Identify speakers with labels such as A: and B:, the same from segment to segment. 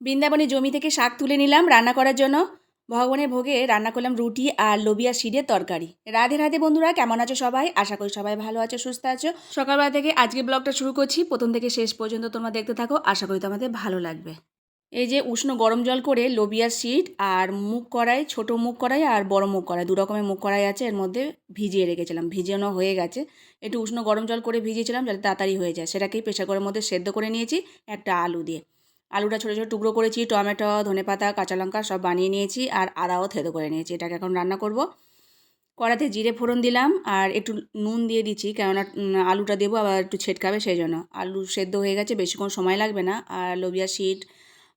A: বৃন্দাবনে জমি থেকে শাক তুলে নিলাম রান্না করার জন্য। ভগবানের ভোগে রান্না করলাম রুটি আর লোবিয়া শিরের তরকারি। রাধে রাধে বন্ধুরা, কেমন আছো সবাই? আশা করি সবাই ভালো আছো, সুস্থ আছো। সকালবেলা থেকে আজকে ব্লগটা শুরু করছি। প্রথম থেকে শেষ পর্যন্ত তোমরা দেখতে থাকো। আশা করি তোমাদের ভালো লাগবে। এই যে উষ্ণ গরম জল করে লোবিয়ার শিট আর মুখ কড়াই, ছোট মুখ কড়াই আর বড় মুখ কড়াই, দু রকমের মুখ কড়াই আছে, এর মধ্যে ভিজিয়ে রেখেছিলাম। ভিজানো হয়ে গেছে। একটু উষ্ণ গরম জল করে ভিজিয়েছিলাম, যাতে তাড়াতাড়ি হয়ে যায়। সেটাকেই প্রেশার কুকারের মধ্যে সেদ্ধ করে নিয়েছি, একটা আলু দিয়ে। আলুটা ছোটো ছোটো টুকরো করেছি, টমেটো, ধনেপাতা কাঁচা লঙ্কা সব বানিয়ে নিয়েছি আর আদাও থেতো করে নিয়েছি। এটাকে এখন রান্না করব। কড়াতে জিরে ফোড়ন দিলাম আর একটু নুন দিয়ে দিচ্ছি কেননা আলুটা দেবো আবার একটু ছেটকাবে সেই জন্য আলু সেদ্ধ হয়ে গেছে বেশিক্ষণ সময় লাগবে না আর লোবিয়া শিট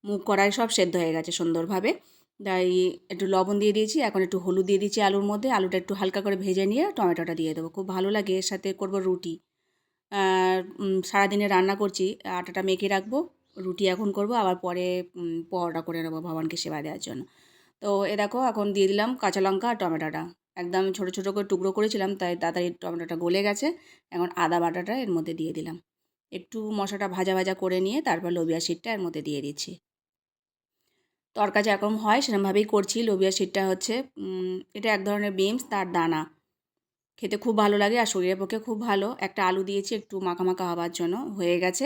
A: মুগ কড়াই সব সেদ্ধ হয়ে গেছে সুন্দরভাবে। তাই একটু লবণ দিয়ে দিয়েছি, এখন একটু হলুদ দিয়ে দিচ্ছি আলুর মধ্যে। আলুটা একটু হালকা করে ভেজে নিয়ে টমেটোটা দিয়ে দেবো। খুব ভালো লাগে, এর সাথে করব রুটি। সারাদিনে রান্না করছি, আটাটা মেখে রাখব। রুটি এখন করব, আবার পরে পরোটা করে নেব ভগবানকে সেবা দেওয়ার জন্য। তো এ দেখো, এখন দিয়ে দিলাম কাঁচা লঙ্কা আর টমেটোটা। একদম ছোটো ছোটো করে টুকরো করেছিলাম, তাই তাড়াতাড়ি টমেটোটা গলে গেছে। এখন আদা বাটাটা এর মধ্যে দিয়ে দিলাম। একটু মশলাটা ভাজা ভাজা করে নিয়ে তারপর লোবিয়া শিটটা এর মধ্যে দিয়ে দিচ্ছি। তরকা যেরকম হয়, সেরকমভাবেই করছি। লোবিয়া শিটটা হচ্ছে এটা এক ধরনের বিমস তার দানা। খেতে খুব ভালো লাগে আর শরীরের পক্ষে খুব ভালো। একটা আলু দিয়েছি একটু মাখা মাখা হওয়ার জন্য, হয়ে গেছে।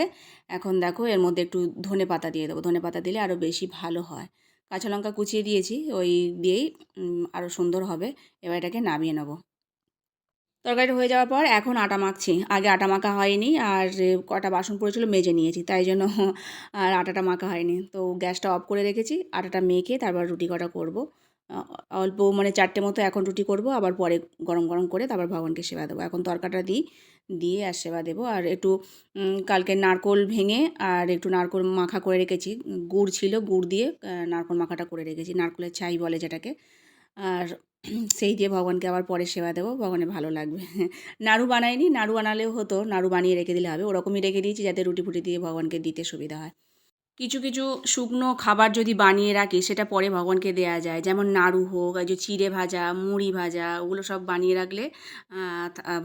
A: এখন দেখো এর মধ্যে একটু ধনে পাতা দিয়ে দেবো। ধনে পাতা দিলে আরও বেশি ভালো হয়। কাঁচা লঙ্কা কুচিয়ে দিয়েছি, ওই দিয়েই আরও সুন্দর হবে। এবার এটাকে নামিয়ে নেব। তরকারিটা হয়ে যাওয়ার পর এখন আটা মাখছি। আগে আটা মাখা হয়নি আর কটা বাসন পড়েছিল মেজে নিয়েছি, তাই জন্য আর আটাটা মাখা হয়নি। তো গ্যাসটা অফ করে রেখেছি, আটাটা মেখে তারপর রুটি কটা করব। অল্প মানে চারটে মতো এখন রুটি করব, আবার পরে গরম গরম করে তারপর ভগবানকে সেবা দেবো। এখন তরকাটা দিই, দিয়ে আর সেবা দেবো। আর একটু কালকে নারকোল ভেঙে আর একটু নারকোল মাখা করে রেখেছি। গুড় ছিল, গুড় দিয়ে নারকোল মাখাটা করে রেখেছি, নারকোলের ছাই বলে যেটাকে। আর সেই দিয়ে ভগবানকে আবার পরে সেবা দেবো ভগবানের ভালো লাগবে। নাড়ু বানাইনি, নাড়ু বানালেও হতো, নাড়ু বানিয়ে রেখে দিলে হবে। ওরকমই রেখে দিয়েছি যাতে রুটি ফুটি দিয়ে ভগবানকে দিতে সুবিধা হয়। কিছু কিছু শুকনো খাবার যদি বানিয়ে রাখি, সেটা পরে ভগবানকে দেয়া যায়। যেমন নাড়ু হোক যে চিড়ে ভাজা, মুড়ি ভাজা, ওগুলো সব বানিয়ে রাখলে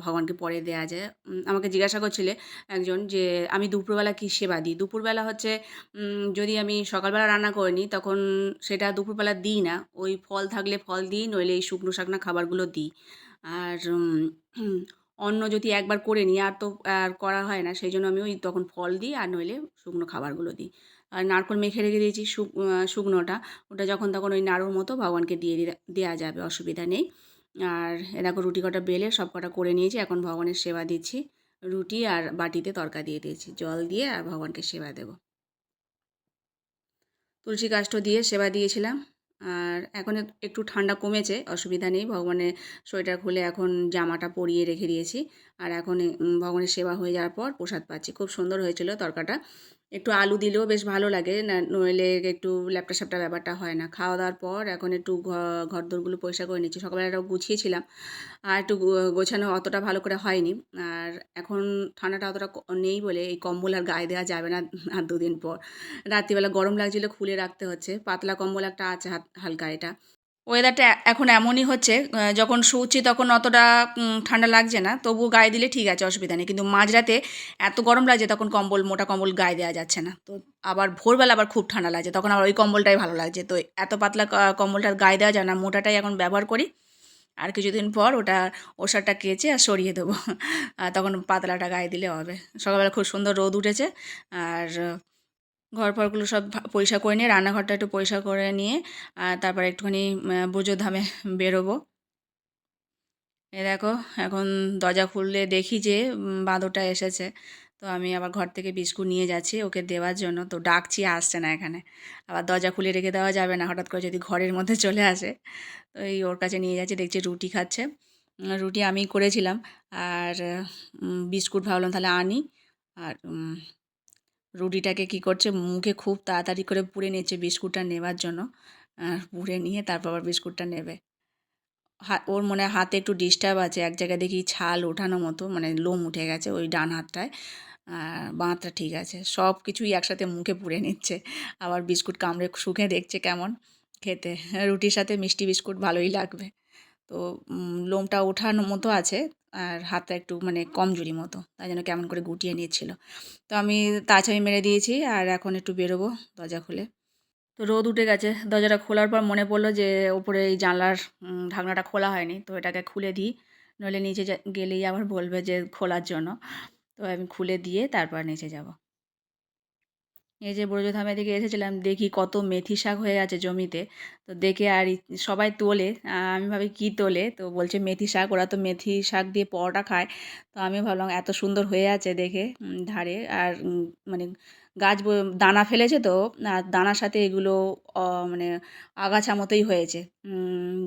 A: ভগবানকে পরে দেয়া যায়। আমাকে জিজ্ঞাসা করছিলে একজন যে, আমি দুপুরবেলা কী সেবা দিই? দুপুরবেলা হচ্ছে যদি আমি সকালবেলা রান্না করে নিই, তখন সেটা দুপুরবেলা দিই না। ওই ফল থাকলে ফল দিই, নইলে এই শুকনো শাকনা খাবারগুলো দিই। আর অন্য যদি একবার করে নিই, আর তো, আর করা হয় না, সেই জন্য আমি ওই তখন ফল দিই, আর নইলে শুকনো খাবারগুলো দিই। আর নারকোল মেখে রেখে দিয়েছি শুক শুকনোটা। ওটা যখন তখন ওই নাড়ুর মতো ভগবানকে দিয়ে দেওয়া যাবে, অসুবিধা নেই। আর এ দেখো রুটি কটা বেলে সব কটা করে নিয়েছি, এখন ভগবানের সেবা দিচ্ছি। রুটি আর বাটিতে তরকা দিয়ে দিয়েছি, জল দিয়ে আর ভগবানকে সেবা দেবো। তুলসী কাষ্ঠ দিয়ে সেবা দিয়েছিলাম। আর এখন একটু ঠান্ডা কমেছে, অসুবিধা নেই, ভগবানের সোয়েটার খুলে এখন জামাটা পরিয়ে রেখে দিয়েছি। আর এখন ভগবানের সেবা হয়ে যাওয়ার পর প্রসাদ পাচ্ছি। খুব সুন্দর হয়েছিল তরকাটা। একটু আলু দিলেও বেশ ভালো লাগে নইলে একটু ল্যাপটা স্যাপটা ব্যাপারটা হয় না। খাওয়া দাওয়ার পর এখন একটু ঘর দোরগুলো পরিষ্কার করে নিচ্ছি। সকালবেলাটাও গুছিয়েছিলাম। আর একটু গোছানো অতটা ভালো করে হয়নি। আর এখন ঠান্ডাটা অতটা নেই বলে এই কম্বল আর গায়ে দেওয়া যাবে না আর দুদিন পর। রাত্রিবেলা গরম লাগছিল, খুলে রাখতে হচ্ছে। পাতলা কম্বল একটা আছে হালকা এটা। ওয়েদারটা এখন এমনই হচ্ছে যখন শুচ্ছি তখন অতটা ঠান্ডা লাগছে না তবু গায়ে দিলে ঠিক আছে, অসুবিধা নেই। কিন্তু মাঝরাতে এত গরম লাগছে তখন কম্বল, মোটা কম্বল গায়ে দেওয়া যাচ্ছে না। তো আবার ভোরবেলা আবার খুব ঠান্ডা লাগছে, তখন আবার ওই কম্বলটাই ভালো লাগছে। তো এত পাতলা কম্বলটা গায়ে দেওয়া যায় না, মোটাটাই এখন ব্যবহার করি। আর কিছুদিন পর ওটা ওষারটা কেচে আর সরিয়ে দেবো। তখন পাতলাটা গায়ে দিলে হবে। সকালবেলা খুব সুন্দর রোদ উঠেছে, আর ঘর ফরগুলো সব পরিষ্কার করে নিয়ে, রান্নাঘরটা একটু পরিষ্কার করে নিয়ে আর তারপরে একটুখানি পুজোর ধামে বেরোবো। এ দেখো, এখন দরজা খুললে দেখি যে বাঁদরটা এসেছে। তো আমি আবার ঘর থেকে বিস্কুট নিয়ে যাচ্ছি ওকে দেওয়ার জন্য। তো ডাকছি আসছে না এখানে। আবার দরজা খুলে রেখে দেওয়া যাবে না, হঠাৎ করে যদি ঘরের মধ্যে চলে আসে। তো এই ওর কাছে নিয়ে যাচ্ছি, দেখছি রুটি খাচ্ছে। রুটি আমি করেছিলাম, আর বিস্কুট ভাবলাম তাহলে আনি। আর রুটিটাকে কি করছে, মুখে খুব তাড়াতাড়ি করে পুড়ে নিচ্ছে বিস্কুটটা নেবার জন্য। পুড়ে নিয়ে তারপর আবার বিস্কুটটা নেবে। ওর মনে হাতে একটু ডিস্টার্ব আছে, এক জায়গায় দেখি ছাল ওঠানো মতো মানে লোম উঠে গেছে ওই ডান হাতটায়। আর বাঁ হাতটা ঠিক আছে, সব কিছুই একসাথে মুখে পুড়ে নিচ্ছে। আবার বিস্কুট কামড়ে শুকে দেখছে কেমন খেতে। রুটির সাথে মিষ্টি বিস্কুট ভালোই লাগবে। তো লোমটা ওঠানো মতো আছে আর হাতটা একটু মানে কমজোরি মতো, তাই জন্য কেমন করে গুটিয়ে নিয়েছিল। তো আমি তাছাই মেরে দিয়েছি আর এখন একটু বেরোবো দরজা খুলে। তো রোদ উঠে গেছে, দরজাটা খোলার পর মনে পড়ল যে ওপরে এই জানলার ঢাকনাটা খোলা হয়নি, তো এটাকে খুলে দিই। নইলে নিচে গেলেই আবার বলবে যে খোলার জন্য। তো আমি খুলে দিয়ে তারপর নিচে যাব। এই যে ব্রজধামে থেকে এসেছিলাম, দেখি কত মেথি শাক হয়ে আছে জমিতে। তো দেখে আর সবাই তোলে আমি ভাবি কি তোলে? তো বলছে মেথি শাক, ওরা তো মেথি শাক দিয়ে পরোটা খায়। তো আমি ভাবলাম এত সুন্দর হয়ে আছে দেখে ধারে। আর মানে গাছ দানা ফেলেছে তো দানার সাথে এগুলো মানে আগাছা মতোই হয়েছে।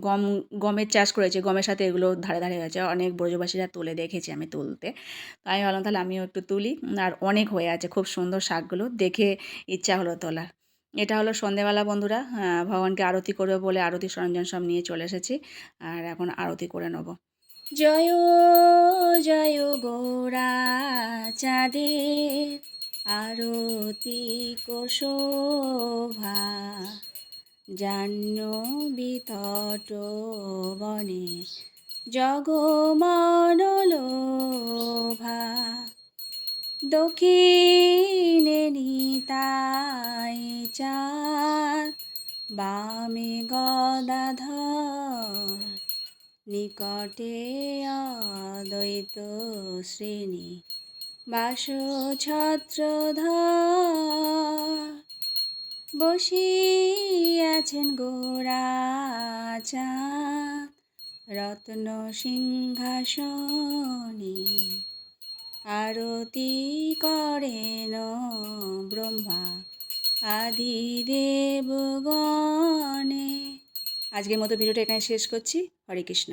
A: গম, গমের চাষ করেছে, গমের সাথে এগুলো ধারে ধারে হয়েছে। অনেক ব্রজবাসীরা তুলে দেখেছি আমি তুলতে। তো আমি ভাবলাম তাহলে আমিও একটু তুলি। আর অনেক হয়ে আছে, খুব সুন্দর শাকগুলো, দেখে ইচ্ছা হলো তোলার। এটা হলো সন্ধেবেলা বন্ধুরা ভগবানকে আরতি করবে বলে আরতি সরঞ্জাম সব নিয়ে চলে এসেছি। আর এখন আরতি করে নেব। জয় জয় গোরা চাঁদের আরতি কোশোভা জাহ্নবী তট বনে জগমনলোভা দক্ষিণে নিতাই চাঁদ বামে গদাধর নিকটে অদ্বৈত শ্রেণি বাস ছত্রধর বসিয়াছেন চাঁদ রত্ন সিংহাসনে। আরতি করেন ব্রহ্মা আদি দেবগণে আজকের মতো ভিডিওটা এখানে শেষ করছি। হরে কৃষ্ণ।